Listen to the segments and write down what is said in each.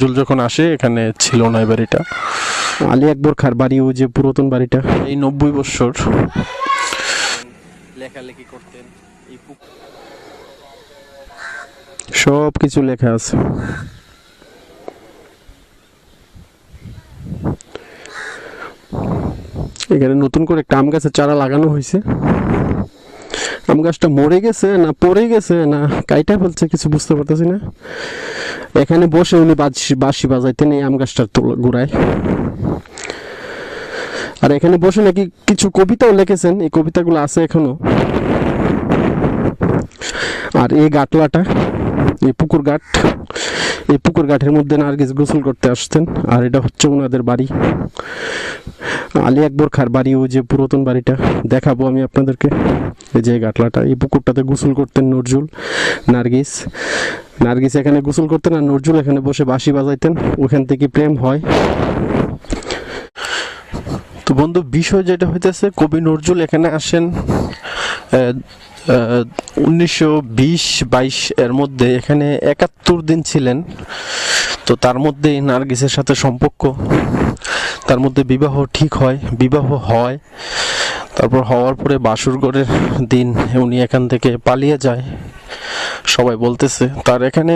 Joule যখন আসে এখানে ছিল না এই বাড়িটা। আলী আকবর খার বাড়ি ও যে পুরাতন বাড়িটা। এই নব্বই বৎসর। লেখালেখি করতেন এই সব কিছু লেখা আছে। এখানে নতুন করে একটা আম গাছের চারা লাগানো হয়েছে। আম গাছটা মরে গেছে না পড়ে গেছে না কাইটা ফেলছে কিছু বুঝতে পারতেছি না। এখানে বসে উনি বাঁশি বাজাইতেন এই আম গাছটার গোড়ায়। আর এখানে বসে নাকি কিছু কবিতাও লিখেছেন, এই কবিতাগুলো আছে এখনও। আর এই গাটলাটা এই পুকুর ঘাট, এই পুকুর ঘাটের মধ্যে নার্গিস গোসল করতে আসতেন, আর এটা হচ্ছে ওনাদের বাড়ি। আলী আকবর খার বাড়ি, ওই যে পুরাতন বাড়িটা। দেখাবো আমি আপনাদেরকে এই যে গাটলাটা এই পুকুরটাতে গোসল করতেন নজরুল নার্গিস। নার্গিস এখানে গোসল করতেন আর নজরুল এখানে বসে বাঁশি বাজাইতেন। ওখান থেকে প্রেম হয়। তো বন্ধু, বিষয় যেটা হইতেছে, কবি নজরুল এখানে আসেন। উনিশশো বিশ বাইশ এর মধ্যে এখানে একাত্তর দিন ছিলেন। তো তার মধ্যে নার্গিসের সাথে সম্পর্ক। তার মধ্যে বিবাহ ঠিক হয়, বিবাহ হয়। তারপর হওয়ার পরে বাসুরগড়ের দিন উনি এখান থেকে পালিয়ে যায়। সবাই বলতেছে, তার এখানে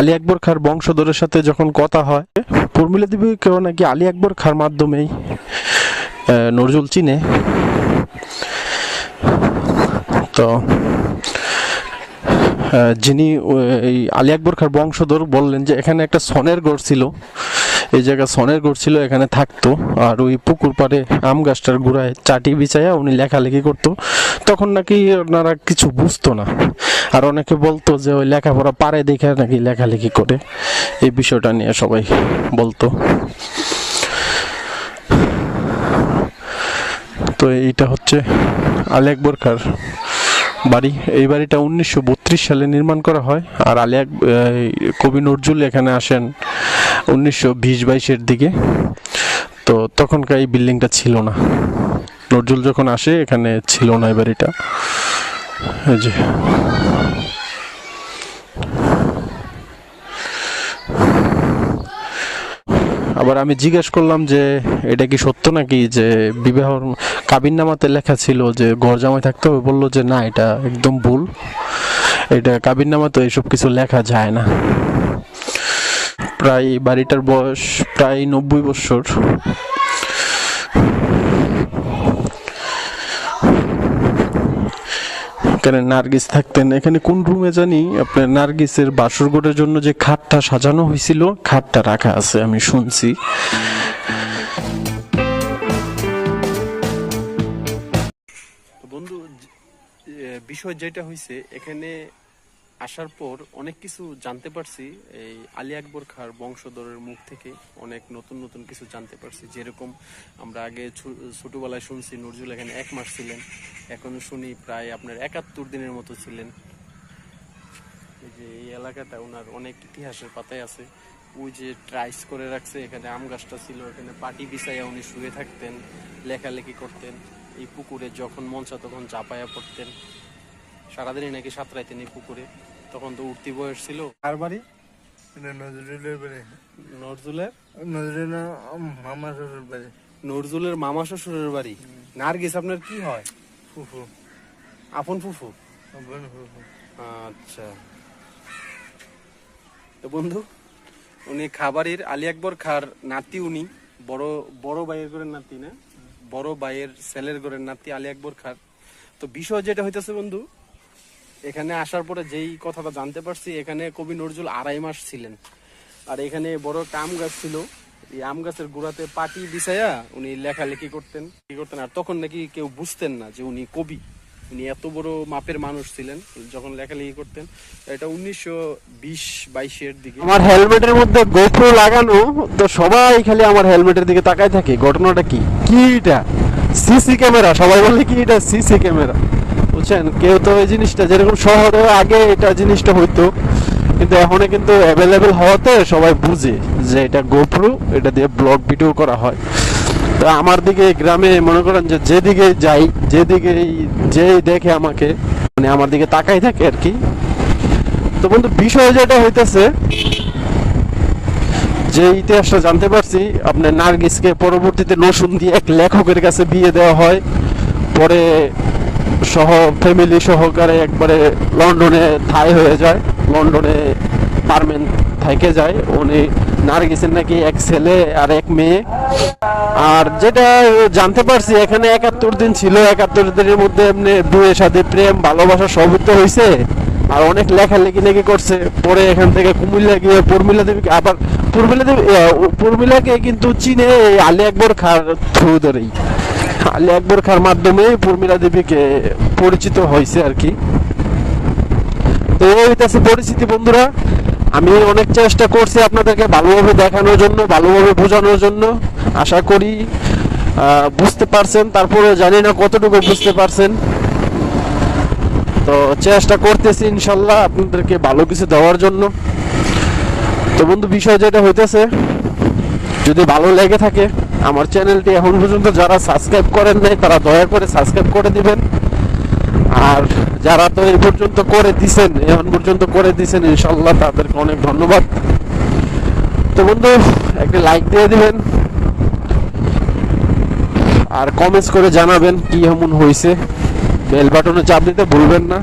আলী আকবর খার বংশধরের সাথে যখন কথা হয়, পূর্মিলা দেবী কেউ নাকি আলী আকবর খার মাধ্যমেই নজরুল চিনে। তো যিনি এই আলী আকবর খার বংশধর বললেন যে, এখানে একটা সনের গড় ছিল। এই জায়গা সনের গড় ছিল, এখানে থাকতো। আর ওই পুকুর পাড়ে আম গাছটার গোড়ায় চাটি বিছাইয়া উনি লেখালেখি করতো। তখন নাকি ওনারা কিছু বুঝতো না। আর অনেকে বলতো যে, ওই লেখাপড়া পারে দেখে নাকি লেখালেখি করে। এই বিষয়টা নিয়ে সবাই বলতো। তো এইটা হচ্ছে আলী আকবর খার বাড়ি। এই বাড়িটা উনিশশো বত্রিশ সালে নির্মাণ করা হয় আর আলী আক- কবি নজরুল এখানে আসেন উনিশশো বিশ বাইশের দিকে। তো তখনকার এই বিল্ডিংটা ছিল না। নজরুল যখন আসে, এখানে ছিল না এই বাড়িটা। এই যে। আবার আমি জিজ্ঞেস করলাম যে, এটা কি সত্য নাকি যে বিবাহ কাবিন নামাতে লেখা ছিল যে ঘর জামাই থাকতে হবে, বলল যে না, এটা একদম ভুল। এটা কাবিন নামাতে এইসব কিছু লেখা যায় না। প্রায় বাড়িটার বয়স প্রায় নব্বই বছর। এখানে নার্গিস থাকতেন। এখানে কোন রুমে জানি? আপনার নার্গিসের বাসরঘরের জন্য যে খাটটা সাজানো হয়েছিল, খাটটা রাখা আছে, আমি শুনছি। বিষয় যেটা হয়েছে এখানে আসার পর অনেক কিছু জানতে পারছি। এই আলী আকবর খার বংশধরের মুখ থেকে অনেক নতুন নতুন কিছু জানতে পারছি। যেরকম আমরা আগে ছোটবেলায় শুনছি, নজরুল এখানে এক মাস ছিলেন, এখন শুনি প্রায় আপনার একাত্তর দিনের মতো ছিলেন। এই যে এই এলাকাটা ওনার অনেক ইতিহাসের পাতায় আছে। ওই যে ট্রাইস করে রাখছে, এখানে আম গাছটা ছিল, এখানে পাটি বিছাইয়া উনি শুয়ে থাকতেন, লেখালেখি করতেন। এই পুকুরে যখন চায় তখন চাপায়া পড়তেন। সারাদিনই নাকি সাঁতরাইতেন এই পুকুরে। তখন তো উঠতি বয়স ছিল। কার বাড়ি? নজরুলের বাড়ি। নজরুলের? নজরুল মামা শ্বশুর বাড়ি। নজরুলের মামা শ্বশুরের বাড়ি? নার্গিস আপনার কি হয়? ফুফু। আপন ফুফু? বোন ফুফু। আচ্ছা। তো বন্ধু উনি খাবারের আলী আকবর খার নাতি উনি। বড় বড় ভাইয়ের করে নাতি না? বড় ভাইয়ের ছেলের করে নাতি আলী আকবর খার। তো বিষয় যেটা হইতেছে বন্ধু এখানে আসার পরে যেই কথাটা জানতে পারছি, এখানে কবি নজরুল আড়াই মাস ছিলেন। আর এখানে বড় একটা আম গাছ ছিল। এই আম গাছের গোড়াতে পাটি বিছাইয়া উনি লেখালেখি করতেন, কি করতেন, আর তখন নাকি কেউ বুঝতেন না যে উনি কবি। উনি এত বড় মাপের মানুষ ছিলেন, যখন লেখালেখি করতেন। এটা উনিশশো বিশ বাইশের দিকে। আমার হেলমেটের মধ্যে গোপ্রো লাগানো, তো সবাই খালি আমার হেলমেটের দিকে তাকায় থাকে। ঘটনাটা কি? কি এটা? CC camera? সবাই বলে কি এটা সিসি ক্যামেরা? বুঝছেন কেউ তো এই জিনিসটা, যেরকম শহরে আগে এটা জিনিসটা হইতো, কিন্তু এখন কিন্তু অ্যাভেলেবেল হওয়াতে সবাই বুঝে যে এটা গোপ্রো এটা দিয়ে ব্লগ ভিডিও করা হয়। তো আমার দিকে গ্রামে মনে করেন যে যেদিকে যাই যেদিকে যে দেখে আমাকে মানে আমার দিকে তাকাই থাকে আর কি। তো বন্ধু, বিষয় যেটা হইতেছে, যে ইতিহাসটা জানতে পারছি, আপনার নার্গিসকে পরবর্তীতে নসুন দিয়ে এক লেখকের কাছে বিয়ে দেওয়া হয়। পরে সহ ফ্যামিলি সহকারে একবারে লন্ডনে থাই হয়ে যায়। লন্ডনে পারমেন্ট থেকে যায়। উনি নার্গিসের নাকি এক ছেলে আর এক মেয়ে। আর যেটা জানতে পারছি, এখানে একাত্তর দিন ছিল। একাত্তর দিনের মধ্যে এমনি বিয়ের সাথে প্রেম, ভালোবাসা সবই তো হয়েছে আর অনেক লেখালেখি নাকি করছে। পরে এখান থেকে কুমিল্লা গিয়ে পূর্মিলা দেবীকে আবার পূর্মিলা দেবী পূর্মিলাকে কিন্তু চিনে আলী আকবর খার থ্রু ধরেই। আলী আকবর খার মাধ্যমে পূর্মিলা দেবীকে পরিচিত হয়েছে আর কি। তো হইতেছে পরিস্থিতি বন্ধুরা। আমি অনেক চেষ্টা করছি আপনাদেরকে ভালোভাবে দেখানোর জন্য, ভালোভাবে বোঝানোর জন্য। আশা করি বুঝতে পারছেন, তারপরে জানি না কতটুকু বুঝতে পারছেন। তো চেষ্টা করতেছি ইনশাল্লাহ আপনাদেরকে ভালো কিছু দেওয়ার জন্য। তো বন্ধু, বিষয় যেটা হইতেছে, যদি ভালো লেগে থাকে আমার চ্যানেলটি এখন পর্যন্ত যারা সাবস্ক্রাইব করেন নাই, তারা দয়া করে সাবস্ক্রাইব করে দিবেন। আর যারা তো এই পর্যন্ত করে দিছেন, এখন পর্যন্ত করে দিছেন ইনশাল্লাহ তাদেরকে অনেক ধন্যবাদ। তো বন্ধু, একটা লাইক দিয়ে দিবেন। আর কমেন্টস করে জানাবেন কি এমন হয়েছে। বেল বাটনে চাপ দিতে ভুলবেন না।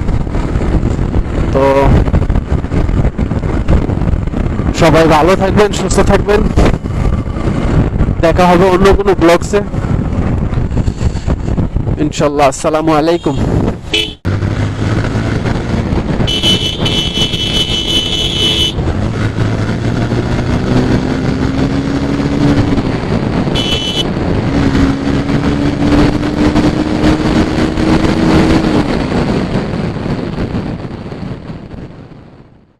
তো সবাই ভালো থাকবেন, সুস্থ থাকবেন। দেখা হবে অন্য কোনো ব্লগসে ইনশাল্লাহ আসসালামু আলাইকুম।